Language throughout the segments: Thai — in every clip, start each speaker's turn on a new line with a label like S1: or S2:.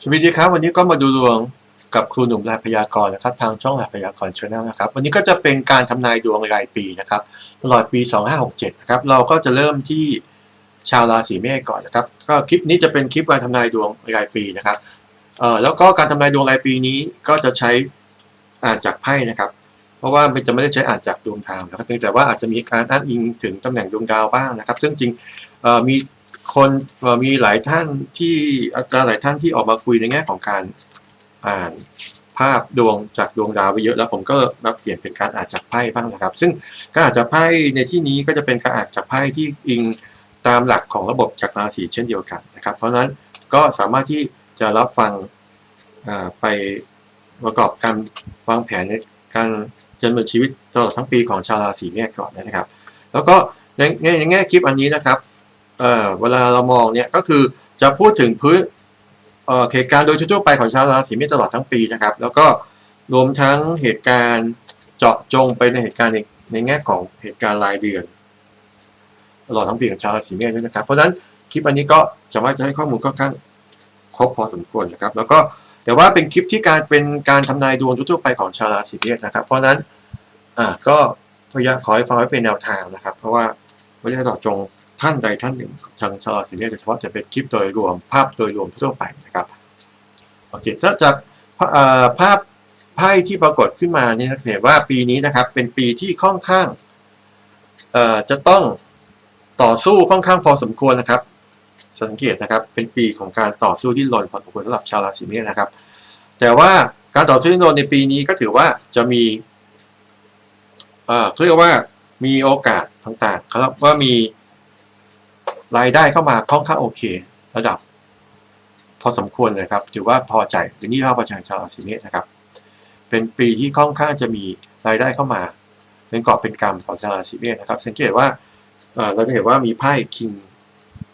S1: สวัสดีครับวันนี้ก็มาดูดวงกับครูหนุ่มรายพยากรณ์นะครับ ทางช่องรายพยากรณ์ชาแนลนะครับ วันนี้ก็จะเป็นการทำนายดวงรายปีนะครับตลอดปี 2567 นะครับ เราก็จะเริ่มที่ชาวราศีเมษก่อนนะครับ ก็คลิปนี้จะเป็นคลิปการทำนายดวงรายปีนะครับเอ่อแล้วก็การทำนายดวงรายปีนี้ก็จะใช้อ่านจากไพ่นะครับ เพราะว่ามันจะไม่ได้ใช้อ่านจากดวงดาวนะครับเพียงแต่ว่าอาจจะมีการอ้างอิงถึงตำแหน่งดวงดาวบ้างนะครับ ซึ่งจริงเอ่อมี คนมีหลายท่านที่อาจารย์หลายท่านที่ออกมาคุยในแง่ของการอ่านภาพดวงจากดวงดาวไปเยอะแล้วผมก็มาเปลี่ยนเป็นการอ่านจากไพ่บ้างนะครับ ซึ่งการอ่านจากไพ่ในที่นี้ก็จะเป็นการอ่านจากไพ่ที่อิงตามหลักของระบบจักราศีเช่นเดียวกันนะครับ เพราะฉะนั้นก็สามารถที่จะรับฟังไปประกอบการวางแผนในการดำเนินชีวิตตลอดทั้งปีของชาวราศีเมษก่อนนะครับ แล้วก็ในในแง่คลิปอันนี้นะครับ เอ่อเวลาเรามองเนี่ยก็คือจะพูดถึงพื้นเอ่อเหตุการณ์โดยทั่วๆไปของชาวราศีเมษตลอดทั้งปีนะครับ แล้วก็รวมทั้งเหตุการณ์เจาะจงไปในเหตุการณ์ในแง่ของเหตุการณ์รายเดือนตลอดทั้งปีของชาวราศีเมษด้วยนะครับ เพราะฉะนั้นคลิปอันนี้ก็จะว่าจะให้ข้อมูลค่อนข้างครบพอสมควรนะครับ แล้วก็แต่ว่าเป็นคลิปที่การเป็นการทำนายดวงทั่วๆไปของชาวราศีเมษนะครับ เพราะฉะนั้นอ่าก็พยายามขอให้ฟังไว้เป็นแนวทางนะครับ เพราะว่าไม่ได้เจาะจง ท่านใดท่านหนึ่งทางชาวราศีเมษโดยเฉพาะจะเป็นคลิปโดยรวมภาพโดยรวมทั่วไปนะครับโอเคถ้าจากภาพไพ่ที่ปรากฏขึ้นมาเนี่ยนะเห็นว่าปีนี้นะครับเป็นปีที่ค่อนข้างจะต้องต่อสู้ค่อนข้างพอสมควรนะครับ สังเกตนะครับเป็นปีของการต่อสู้ที่รอนพอสมควรสำหรับชาวราศีเมษนะครับ แต่ว่าการต่อสู้ที่รอนในปีนี้ก็ถือว่าจะมีเอ่อเขาเรียกว่ามีโอกาสต่างๆครับว่ามี รายได้เข้ามาค่อนข้างโอเค ระดับ พอสมควรเลยครับ ถือว่าพอใจหรือนี่ภาพพอใจชาวราศีเมษนะครับ เป็นปีที่ค่อนข้างจะมีรายได้เข้ามาเป็นกอบเป็นกรรมของชาวราศีเมษนะครับ สังเกตว่าเอ่อเราจะเห็นว่ามีไพ่คิง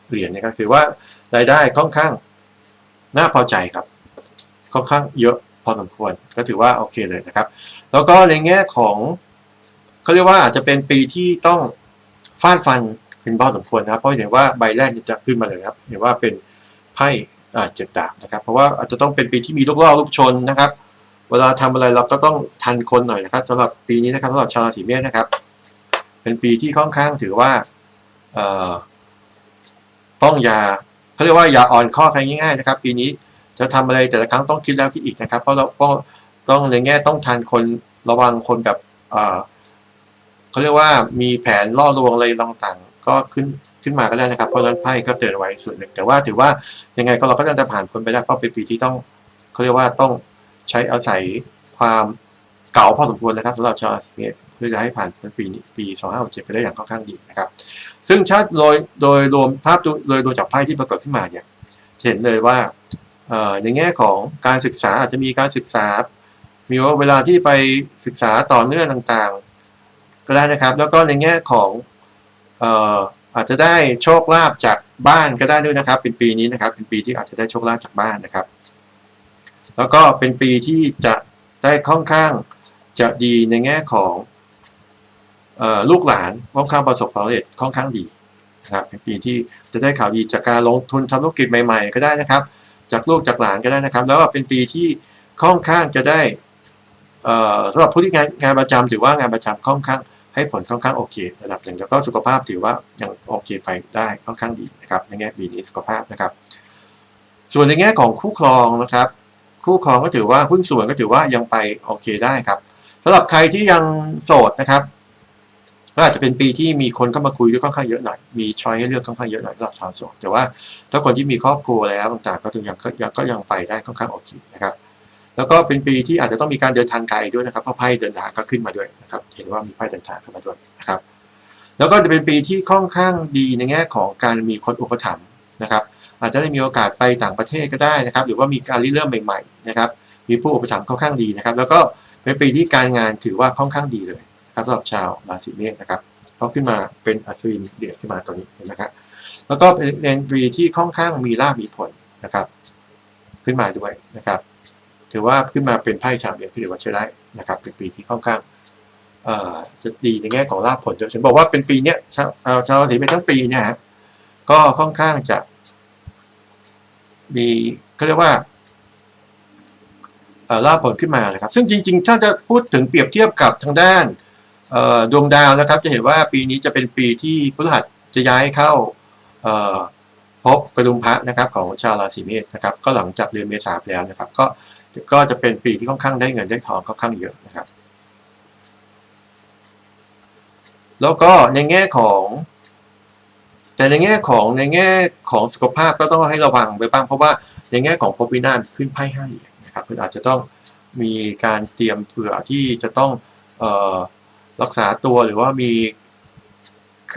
S1: เหรียญนะครับถือว่ารายได้ค่อนข้างน่าพอใจครับ ค่อนข้างเยอะพอสมควรก็ถือว่าโอเคเลยนะครับ แล้วก็ในแง่ของเขาเรียกว่าอาจจะเป็นปีที่ต้องฟาดฟัน ขึ้นพอสมควรนะครับ เพราะเห็นว่าใบแรกจะขึ้นมาเลยครับเห็นว่าเป็นไพ่เจ็ดดาบนะครับ เพราะว่าอาจจะต้องเป็นปีที่มีลูกล่อลูกชนนะครับ เวลาทำอะไรเราก็ต้องทันคนหน่อยนะครับสำหรับปีนี้นะครับสำหรับชาวราศีเมษนะครับ เป็นปีที่ค่อนข้างถือว่าเอ่อต้องยาเขาเรียกว่ายาอ่อนข้อใครง่ายๆนะครับ ปีนี้จะทำอะไรแต่ละครั้งต้องคิดแล้วคิดอีกนะครับ เพราะเราต้องต้องในแง่ต้องทันคนระวังคนแบบเขาเรียกว่ามีแผนล่อลวงอะไรต่าง ก็ขึ้นขึ้นมาก็ได้นะครับ เพราะนั้นไพ่ก็เตือนไว้ส่วนหนึ่ง แต่ว่าถือว่ายังไงก็เราก็จะผ่านพ้นไปได้เพราะเป็นปีที่ต้องเขาเรียกว่าต้องใช้อาศัยความเก่าพอสมควรนะครับสำหรับชาวราศีเมษเพื่อจะให้ผ่านพ้นปีนี้ปี 2567ไปได้อย่างค่อนข้างดีนะครับ ซึ่งถ้าโดยโดยรวมภาพโดยรวมจากไพ่ที่ปรากฏขึ้นมาเนี่ยเห็นเลยว่าเอ่อในแง่ของการศึกษาอาจจะมีการศึกษา มีว่าเวลาที่ไปศึกษาต่อเนื่องต่างๆ ก็ได้นะครับ แล้วก็ในแง่ของ อาจจะได้โชคลาภจากบ้านก็ได้ด้วยนะครับ เป็นปีนี้นะครับ เป็นปีที่อาจจะได้โชคลาภจากบ้านนะครับ แล้วก็เป็นปีที่จะได้ค่อนข้างจะดีในแง่ของออลูกหลานค่อนข้างประสบความสำเร็จค่อนข้างดีนะครับเป็นปีที่จะได้ข่าวดีจากการลงทุนทำธุรกิจใหม่ ๆ ก็ได้นะครับ จากลูกจากหลานก็ได้นะครับ แล้วก็เป็นปีที่ค่อนข้างจะได้สำหรับผู้ที่งานงานประจำถือว่างานประจำค่อนข้าง ให้ผลค่อนข้างโอเค ระดับหนึ่งแล้วก็สุขภาพถือว่ายังโอเคไปได้ค่อนข้างดีนะครับในแง่ปีนี้สุขภาพนะครับ ส่วนในแง่ของคู่ครองนะครับ คู่ครองก็ถือว่าหุ้นส่วนก็ถือว่ายังไปโอเคได้ครับสำหรับใครที่ยังโสดนะครับก็อาจจะเป็นปีที่มีคนเข้ามาคุยด้วยค่อนข้างเยอะหน่อย มีช้อยให้เลือกค่อนข้างเยอะหน่อยสำหรับชาวโสดแต่ว่าถ้าคนที่มีครอบครัวแล้วต่างๆก็ยังก็ยังก็ยังไปได้ค่อนข้างโอเคนะครับ แล้วก็เป็นปีที่อาจจะต้องมีการเดินทางไกลด้วยนะครับเพราะไพ่เดินทางก็ขึ้นมาด้วยนะครับ เห็นว่ามีไพ่เดินทางเข้ามาด้วยนะครับ แล้วก็จะเป็นปีที่ค่อนข้างดีในแง่ของการมีคนอุปถัมภ์นะครับ อาจจะได้มีโอกาสไปต่างประเทศก็ได้นะครับ หรือว่ามีการริเริ่มใหม่ๆนะครับ มีผู้อุปถัมภ์ค่อนข้างดีนะครับ แล้วก็เป็นปีที่การงานถือว่าค่อนข้างดีเลยนะครับสำหรับชาวราศีเมษนะครับเขาขึ้นมาเป็นอัศวินเดือดขึ้นมาตัวนี้เห็นะครับแล้วก็เป็นปีที่ค่อนข้างมีลาภมีผลนะครับ ขึ้นมาด้วยนะครับ ถือว่าขึ้นมาเป็นไพ่สามเหรียญคือถือว่าใช้ได้นะครับ เป็นปีที่ค่อนข้างจะดีในแง่ของลาภผลด้วยฉันบอกว่าเป็นปีเนี้ยชาวชาวราศีเมษทั้งปีเนี่ยก็ค่อนข้างจะ มีเขาเรียกว่าล่าผลขึ้นมานะครับ ซึ่งจริง ๆ ถ้าจะพูดถึงเปรียบเทียบกับทางด้านดวงดาวนะครับ จะเห็นว่าปีนี้จะเป็นปีที่พฤหัสจะย้ายเข้าพบกระดุมพระนะครับของชาวราศีเมษนะครับ ก็หลังจากเดือนเมษาไปแล้วนะครับ ก็ ก็จะเป็นปีที่ค่อนข้างได้เงินได้ทองค่อนข้างเยอะนะครับ แล้วก็ในแง่ของ แต่ในแง่ของในแง่ของสุขภาพก็ต้องให้ระวังไปบ้างเพราะว่าในแง่ของภพวินาศขึ้นไพ่ให้นะครับคืออาจจะต้องมีการเตรียมเผื่อที่จะต้องออรักษาตัวหรือว่ามี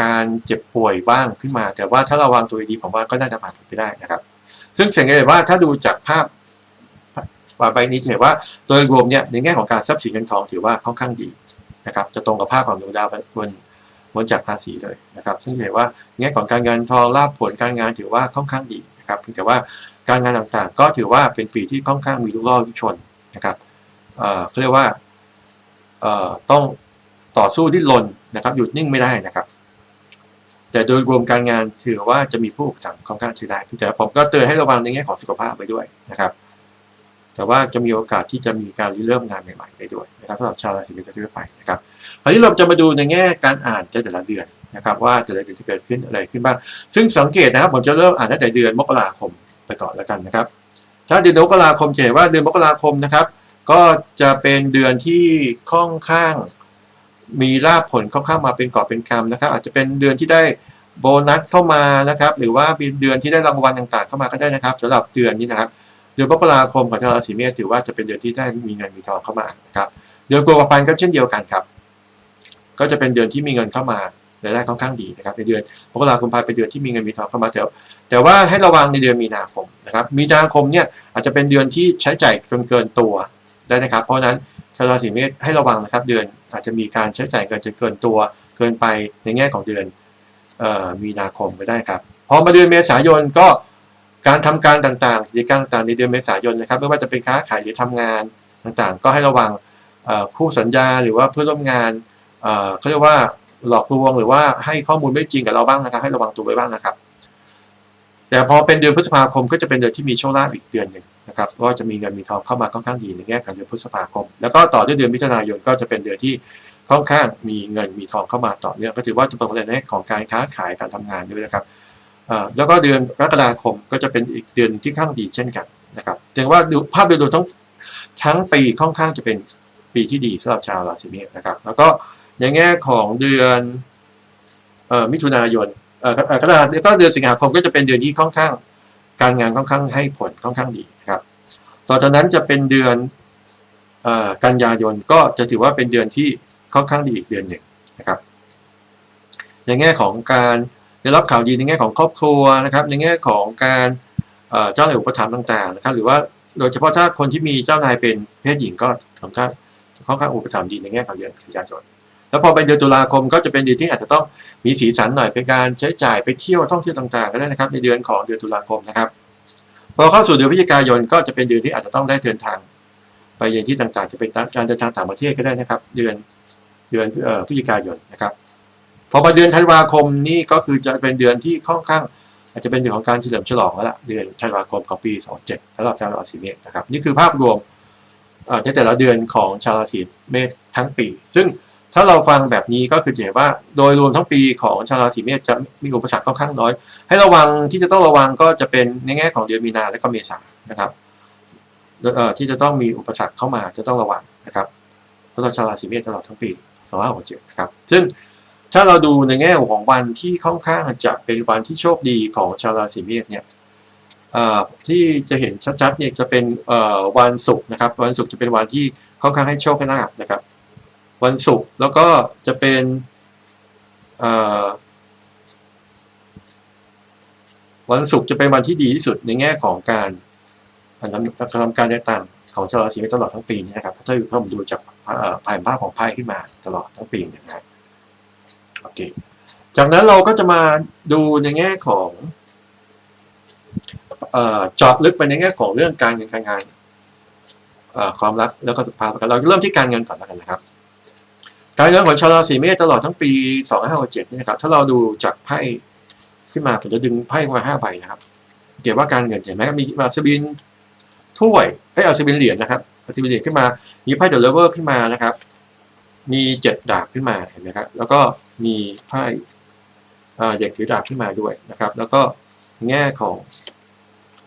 S1: การเจ็บป่วยบ้างขึ้นมา แต่ว่าถ้าระวังตัวดีผมว่าก็น่าจะผ่านไปได้นะครับ ซึ่งสังเกตว่าถ้าดูจากภาพ ใบนี้จะเห็นว่าโดยรวมเนี่ยในแง่ของการทรัพย์สินเงินทองถือว่าค่อนข้างดีนะครับจะตรงกับภาพของดวงดาวบนบนจากภาษีเลยนะครับซึ่งเห็นว่าในแง่ของการเงินทองลาภผลการงานถือว่าค่อนข้างดีนะครับเพียงแต่ว่าการงานต่างๆ ก็ถือว่าเป็นปีที่ค่อนข้างมีลูกล่อลูกชนนะครับเอ่อเขาเรียกว่าเอ่อต้องต่อสู้ดิ้นรนนะครับหยุดนิ่งไม่ได้นะครับแต่โดยรวมการงานถือว่าจะมีผู้อุปถัมภ์ค่อนข้างใช้ได้แต่ผมก็เตือนให้ระวังในแง่ของสุขภาพไปด้วยนะครับ แต่ว่าจะมีโอกาสที่จะมีการริเริ่มงานใหม่ๆได้ด้วยนะครับสำหรับชาวราศีเมษทั่วไปนะครับคราวนี้เราจะมาดูในแง่การอ่านแต่ละเดือนนะครับว่าแต่ละเดือนจะเกิดขึ้นอะไรขึ้นบ้างซึ่งสังเกตนะครับผมจะเริ่มอ่านตั้งแต่เดือนมกราคมไปก่อนแล้วกันนะครับ ถ้าเดือนมกราคมจะเห็นว่าเดือนมกราคมนะครับ ก็จะเป็นเดือนที่ค่อนข้างมีลาภผลค่อนข้างมาเป็นกอบเป็นกำนะครับ อาจจะเป็นเดือนที่ได้โบนัสเข้ามานะครับ หรือว่าเป็นเดือนที่ได้รางวัลต่างๆ เข้ามาก็ได้นะครับสำหรับเดือนนี้นะครับ เดือนมกราคมของชาวราศีเมษถือว่าจะเป็นเดือนที่ได้มีเงินมีทองเข้ามานะครับเดือนกุมภาพันธ์ก็เช่นเดียวกันครับ ก็จะเป็นเดือนที่มีเงินเข้ามารายได้ค่อนข้างดีนะครับในเดือนมกราคมพาเป็นเดือนที่มีเงินมีทองเข้ามาแต่แต่ว่าให้ระวังในเดือนมีนาคมนะครับมีนาคมเนี่ยอาจจะเป็นเดือนที่ใช้จ่ายจนเกินตัวได้นะครับ เพราะนั้นชาวราศีเมษให้ระวังนะครับ เดือนอาจจะมีการใช้จ่ายเกินจนเกินตัว เกินไปในแง่ของเดือนออมีนาคมไปได้ครับพอมาเดือนเมษายนก็ การทำการต่างๆกิจการต่างๆในเดือนเมษายนนะครับ ไม่ว่าจะเป็นค้าขายหรือทำงานต่างๆ ก็ให้ระวังคู่สัญญาหรือว่าเพื่อนร่วมงานเขาเรียกว่าหลอกลวงหรือว่าให้ข้อมูลไม่จริงกับเราบ้างนะครับ ให้ระวังตัวไว้บ้างนะครับ แต่พอเป็นเดือนพฤษภาคมก็จะเป็นเดือนที่มีโชคลาภอีกเดือนหนึ่งนะครับก็จะมีเงินมีทองเข้ามาค่อนข้างดีในแง่ของเดือนพฤษภาคม แล้วก็ต่อด้วยเดือนมิถุนายนก็จะเป็นเดือนที่ค่อนข้างมีเงินมีทองเข้ามาต่อเนื่องก็ถือว่าจะเป็นในแง่ของการค้าขายการทำงานด้วยนะครับ แล้วก็เดือนกรกฎาคมก็จะเป็นอีกเดือนที่ค่อนข้างดีเช่นกันนะครับถึงว่าดูภาพโดยรวมทั้งทั้งปีค่อนข้างจะเป็นปีที่ดีสำหรับชาวราศีเมษนะครับ แล้วก็ในแง่ของเดือนอมิถุนายนเอ่อกรกฎาคมแล้วก็เดือนสิงหาคมก็จะเป็นเดือนที่ค่อนข้างการงานค่อนข้างให้ผลค่อนข้างดีนะครับ ต่อจากนั้นจะเป็นเดือนอกันยายนก็จะถือว่าเป็นเดือนที่ค่อนข้างดีอีกเดือนหนึ่งนะครับ ในแง่ของการ ได้รับข่าวดีในแง่ของครอบครัวนะครับ ในแง่ของการเจ้านายอุปถัมภ์ต่างๆนะครับ หรือว่าโดยเฉพาะถ้าคนที่มีเจ้านายเป็นเพศหญิงก็ค่อนข้างค่อนข้างอุปถัมภ์ดีในแง่ของเดือนกันยายนแล้วพอไปเดือนตุลาคมก็จะเป็นเดือนที่อาจจะต้องมีสีสันหน่อยเป็นการใช้จ่ายไปเที่ยวท่องเที่ยวต่างๆ ก็ได้นะครับ ในเดือนของเดือนตุลาคมนะครับพอเข้าสู่เดือนพฤศจิกายนก็จะเป็นเดือนที่อาจจะต้องได้เดินทาง ไปยังที่ต่างๆ จะเป็นการเดินทางต่างประเทศก็ได้นะครับ เดือนเดือนพฤศจิกายนนะครับ อมาเดือนธันวาคมนี่ก็คือจะเป็นเดือนที่ค่อนข้าง อาจจะเป็นเดือนของการเฉลิมฉลองแล้วล่ะเดือนธันวาคมของปี 27สำหรับชาวราศีเมษนะครับนี่คือภาพรวมในแต่ละเดือนของชาวราศีเมษทั้งปี ซึ่งถ้าเราฟังแบบนี้ก็คือจะเห็นว่าโดยรวมทั้งปีของชาวราศีเมษจะมีอุปสรรคค่อนข้างน้อย ให้ระวังที่จะต้องระวังก็จะเป็นในแง่ของเดือนมีนาและก็เมษานะครับที่จะต้องมีอุปสรรคเข้ามาจะต้องระวังนะครับสำหรับชาวราศีเมษตลอดทั้งปี2567นะครับซึ่ง ถ้าเราดูในแง่ของวันที่ค่อนข้างจะเป็นวันที่โชคดีของชาวราศีเมษเนี่ยที่จะเห็นชัดๆเนี่ยจะเป็นวันศุกร์นะครับ วันศุกร์จะเป็นวันที่ค่อนข้างให้โชคให้ลาภนะครับ วันศุกร์แล้วก็จะเป็นวันศุกร์จะเป็นวันที่ดีที่สุดในแง่ของการทำการต่างๆของชาวราศีเมษตลอดทั้งปีนี้นะครับถ้าถ้าผมดูจากภายภาพของไพ่ขึ้นมาตลอดทั้งปีเนี่ยนะครับ โอเคจากนั้นเราก็จะมาดูในแง่ของเอ่อจาะลึกไปในแง่ของเรื่องการเงินการงานเอ่อความรักแล้วก็สุขภาพกันเราเริ่มที่การเงินก่อนแล้วกันนะครับ การเงินของชาวราศีเมษตลอดทั้งปี 2567นี่นะครับถ้าเราดูจากไพ่ขึ้นมาผมจะดึงไพ่มาห้าใบนะครับเกี่ยวว่าการเงินเห็นไหมมีอัศวินถ้วยไอ้อัศวินเหรียญนะครับอัติบิลิตขึ้นมามีไพ่เดอะเลเวอร์ขึ้นมานะครับ มีเจ็ดดาบขึ้นมาเห็นไหมครับแล้วก็ มีไพ่เด็กถือดาบขึ้นมาด้วยนะครับ แล้วก็แง่ของ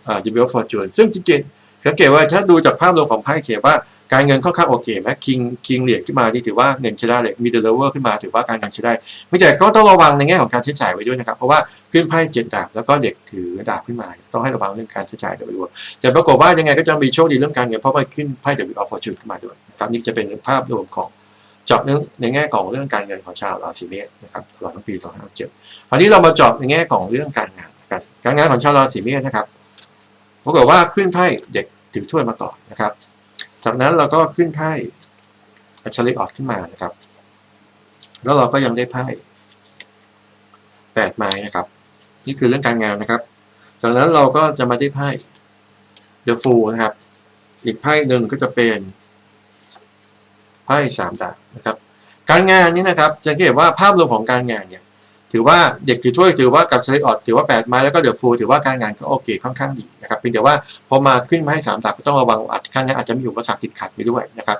S1: อ่า Devil of Fortune ซึ่งจริงๆสังเกตว่าถ้าดูจากภาพรวมของไพ่เขียนว่าการเงินค่อนข้างโอเคไหมคิงคิงเหรียญขึ้นมานี่ถือว่าเงินใช้ได้เลยมีเดลเวอร์ขึ้นมาถือว่าการเงินใช้ได้ไม่แต่ก็ต้องระวังในแง่ของการใช้จ่ายไว้ด้วยนะครับ เพราะว่าขึ้นไพ่เจ็ดดาบแล้วก็เด็กถือดาบขึ้นมาต้องให้ระวังเรื่องการใช้จ่ายโดยรวมแต่ปรากฏว่ายังไงก็จะมีโชคดีเรื่องการเงินเพราะว่าขึ้นไพ่เดวิดออฟฟอร์จูนขึ้นมาด้วยนะครับนี่จะเป็นภาพรวมของ เจาะเรื่องในแง่ของเรื่องการเงินของชาวราศีเมษนะครับตลอดทั้งปี 2567คราวนี้เรามาเจาะในแง่ของเรื่องการงานกันการงานของชาวราศีเมษนะครับปรากฏว่าขึ้นไพ่เด็กถือถ้วยมาก่อนนะครับ จากนั้นเราก็ขึ้นไพ่อัชริออดขึ้นมานะครับ แล้วเราก็ยังได้ไพ่แปดไม้นะครับ นี่คือเรื่องการงานนะครับ จากนั้นเราก็จะมาได้ไพ่เดอะฟูนะครับ อีกไพ่หนึ่งก็จะเป็น ไพ่สามดาบนะครับ การงานนี้นะครับจะเห็นว่าภาพรวมของการงานเนี่ยถือว่าเด็กถือถ้วยถือว่ากับชลิออดถือว่าแปดไม้แล้วก็เดือะฟูถือว่าการงานก็โอเคค่อนข้างดีนะครับเพียงแต่ว่าพอมาขึ้นมาให้สามดาบก็ต้องระวังอาจการงานอาจจะมีอุปสรรคติดขัดไปด้วยนะครับ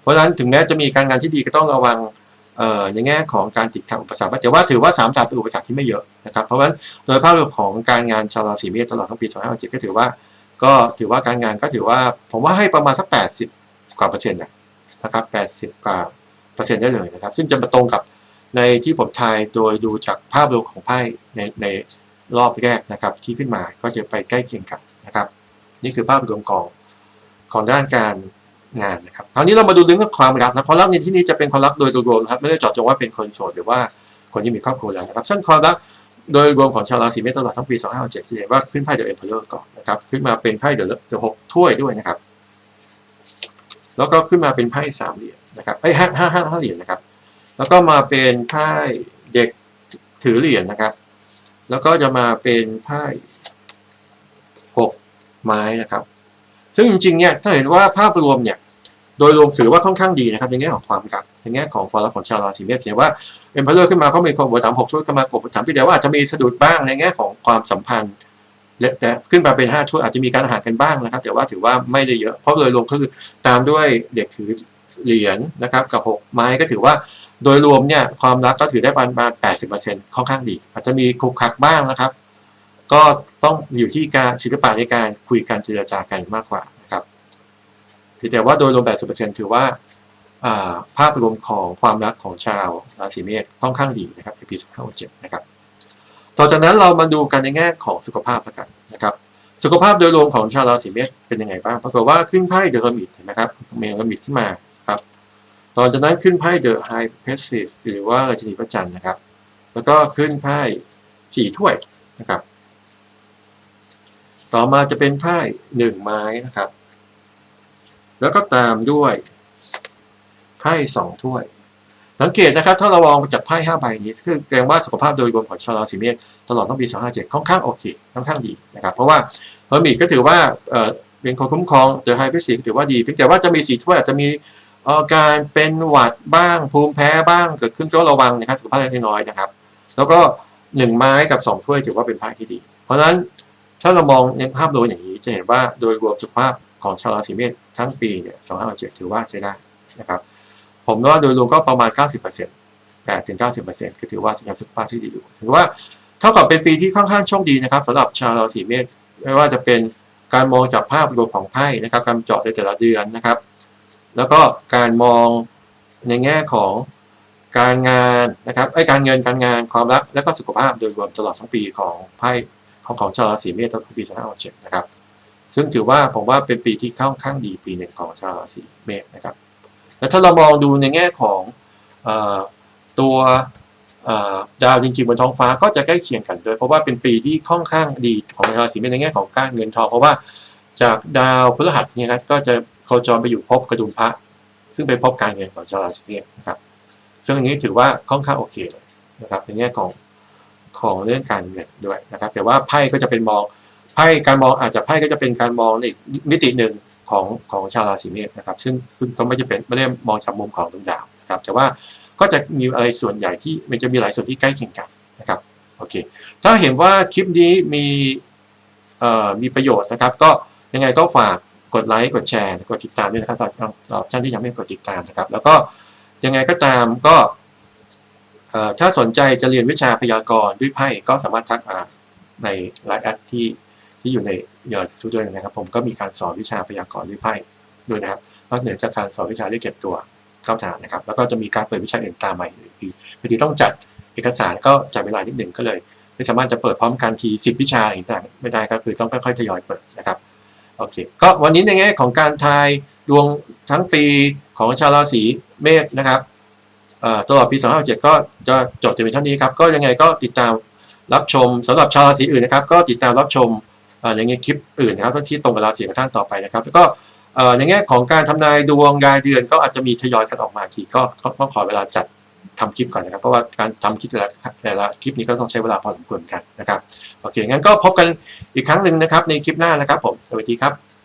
S1: เพราะฉะนั้นถึงแม้จะมีการงานที่ดีก็ต้องระวังเอ่อในแง่ของการติดขัดอุปสรรคแต่ว่าถือว่าสามดาบเป็นอุปสรรคที่ไม่เยอะนะครับเพราะฉะนั้นโดยภาพรวมของการงานชาวราศีเมษตลอดทั้งปี2567ก็ถือว่า ก็ถือว่าการงานก็ถือว่าผมว่าให้ประมาณสัก80กว่าเปอร์เซ็นต์นะ นะครับ 80 กว่าเปอร์เซ็นต์ได้เลยนะครับ ซึ่งจะมาตรงกับในที่ผมทายโดยดูจากภาพรวมของไพ่ในในรอบแรกนะครับ ที่ขึ้นมาก็จะไปใกล้เคียงกันนะครับ นี่คือภาพรวมของของด้านการงานนะครับคราวนี้เรามาดูเรื่องความรักนะความรักในที่นี้จะเป็นความรักโดยรวมนะครับไม่ได้เจาะจงว่าเป็นคนโสดหรือว่าคนที่มีครอบครัวแล้วนะครับซึ่งความรักโดยรวมของชาวราศีเมษตลอดทั้งปี 2567จะเห็นว่าขึ้นไพ่เดอะเอ็มเพลอร์ก่อนนะครับขึ้นมาเป็นไพ่เดอะเดอะหกถ้วยด้วยนะครับ แล้วก็ขึ้นมาเป็นไพ่สามเหรียญนะครับไอ้ห้าห้าห้าห้าเหรียญนะครับ แล้วก็มาเป็นไพ่เด็กถือเหรียญนะครับ แล้วก็จะมาเป็นไพ่หกไม้นะครับ ซึ่งจริงๆเนี่ยถ้าเห็นว่าภาพรวมเนี่ยโดยรวมถือว่าค่อนข้างดีนะครับในแง่ของความรักในแง่ของความรักของชาวราศีเมษเห็นว่าเอ็มพ r เ r อร์ขึ้นมาเพราะมีคนหัวถามหกถ้วยก็มากบหัวถามพี่เดียวว่าอาจจะมีสะดุดบ้างในแง่ของความสัมพันธ์ และแต่ขึ้นมาเป็นห้าถ้วยอาจจะมีการอาหารกันบ้างนะครับ แต่ว่าถือว่าไม่ได้เยอะ เพราะโดยรวมก็คือตามด้วยเด็กถือเหรียญนะครับกับหกไม้ก็ถือว่าโดยรวมเนี่ยความรักก็ถือได้ประมาณแปดสิบเปอร์เซ็นต์ค่อนข้างดี อาจจะมีคุกคักบ้างนะครับ ก็ต้องอยู่ที่การศิลปะในการคุยกันเจรจากันมากกว่านะครับแต่ว่าโดยรวมแปดสิบเปอร์เซ็นต์ถือว่าอ่าภาพรวมของความรักของชาวราศีเมษค่อนข้างดีนะครับในปี2567นะครับ ต่อจากนั้นเรามาดูกันในแง่ของสุขภาพแล้วกันนะครับ สุขภาพโดยรวมของชาวราศีเมษเป็นยังไงบ้าง ปรากฏว่าขึ้นไพ่เดอะเฮอร์มิตเห็นไหมครับเมลเฮอร์มิตขึ้นมาครับต่อจากนั้นขึ้นไพ่เดอะไฮเพสซิสหรือว่าราชินีพระจันทร์นะครับ แล้วก็ขึ้นไพ่สี่ถ้วยนะครับ ต่อมาจะเป็นไพ่หนึ่งไม้นะครับ แล้วก็ตามด้วยไพ่สองถ้วย สังเกตนะครับ ถ้าเรามองจากไพ่ห้าใบนี้คือแสดงว่าสุขภาพโดยรวมของชาวราศีเมษตลอดทั้งปี257ค่อนข้างโอเคค่อนข้างดีนะครับ เพราะว่าเฮอร์มิตก็ถือว่าเป็นคนคุ้มครองเดอะไฮพิสิกถือว่าดีเพียงแต่ว่าจะมีสีถ้วอาจจะมีอ่อการเป็นหวัดบ้างภูมิแพ้บ้างเกิดขึ้นก็ระวังนะครับสุขภาพเล็กน้อยนะครับ แล้วก็หนึ่งไม้กับสองถ้วยถือว่าเป็นไพ่ที่ดี เพราะฉะนั้นถ้าเรามองในภาพรวมอย่างนี้จะเห็นว่าโดยรวมสุขภาพของชาวราศีเมษทั้งปีเนี่ย257ถือว่าใช้ได้นะครับ ผมว่าโดยรวมก็ประมาณ 90% 8ถึง 90%ก็ถือว่าสัญญาณสุขภาพที่ดีอยู่ถือว่าเท่ากับเป็นปีที่ค่อนข้างโชคดีนะครับสำหรับชาวราศีเมษไม่ว่าจะเป็นการมองจากภาพรวมของไพ่นะครับการเจาะในแต่ละเดือนนะครับ แล้วก็การมองในแง่ของการงานนะครับไอ้การเงินการงานความรักและก็สุขภาพโดยรวมตลอดทั้งปีของไพ่ของของชาวราศีเมษตลอดปี2567นะครับซึ่งถือว่าผมว่าเป็นปีที่ค่อนข้างดีปีหนึ่งของชาวราศีเมษนะครับ แล้วถ้าเรามองดูในแง่ของอตัวดาวจริงๆบนท้องฟ้าก็จะใกล้เคียงกันด้วยเพราะว่าเป็นปีที่ค่อนข้างดีของราศีเมษในแง่ของการเงินทอง เพราะว่าจากดาวพฤหัสเนี่ยนะก็จะโคจรไปอยู่ภพกระดุมพระ ซึ่งเป็นภพการเงินของชาวราศีเมษนะครับซึ่งอันนี้ถือว่าค่อนข้างโอเคเลยนะครับในแง่ของของเรื่องการเงินด้วยนะครับ แต่ว่าไพ่ก็จะเป็นมองไพ่การมองอาจจะไพ่ก็จะเป็นการมองในอีกมิติหนึ่ง ของของชาวราศีเมษนะครับ ซึ่งก็ไม่จะเป็นไม่ได้มองจากมุมของดวงดาวนะครับ แต่ว่าก็จะมีอะไรส่วนใหญ่ที่มันจะมีหลายส่วนที่ใกล้เคียงกันนะครับโอเคถ้าเห็นว่าคลิปนี้มีเอ่อมีประโยชน์นะครับ ก็ยังไงก็ฝากกดไลค์กดแชร์กดติดตามด้วยนะครับตอนตอนท่านที่ยังไม่กดติดตามนะครับ แล้วก็ยังไงก็ตามก็เอ่อถ้าสนใจจะเรียนวิชาพยากรณ์ด้วยไพ่ก็สามารถทักมาในไลน์แอดที่ที่อยู่ใน ยอดทุกด้วยนะครับ ผมก็มีการสอนวิชาพยากรณ์ด้วยไพ่ด้วยนะครับนอกเหนือจากการสอนวิชาเรียกเก็บตัวเข้าฐานนะครับ แล้วก็จะมีการเปิดวิชาอื่นตามมาอีกทีบางทีต้องจัดเอกสารก็จัดเวลานิดหนึ่งก็เลย ไม่สามารถจะเปิดพร้อมกันทีสิบวิชาอย่างต่างไม่ได้ก็คือต้องค่อยๆทยอยเปิดนะครับโอเคก็วันนี้ในแง่ของการทายดวงทั้งปีของชาวราศีเมษนะครับเอ่อตลอดปี2567ก็จะจบแต่เพียงเท่านี้ครับ ก็ยังไงก็ติดตามรับชมสำหรับชาวราศีอื่นนะครับ ก็ติดตามรับชม ในแง่คลิปอื่นนะครับที่ตรงกับราศีของท่านต่อไปนะครับ แล้วก็เอ่อในแง่ของการทำนายดวงรายเดือนก็อาจจะมีทยอยกันออกมาทีก็ก็ต้องขอเวลาจัดทำคลิปก่อนนะครับ เพราะว่าการทำคลิปแต่ละแต่ละคลิปนี้ก็ต้องใช้เวลาพอสมควรกันนะครับโอเคงั้นก็พบกันอีกครั้งหนึ่งนะครับในคลิปหน้านะครับผมสวัสดีครับ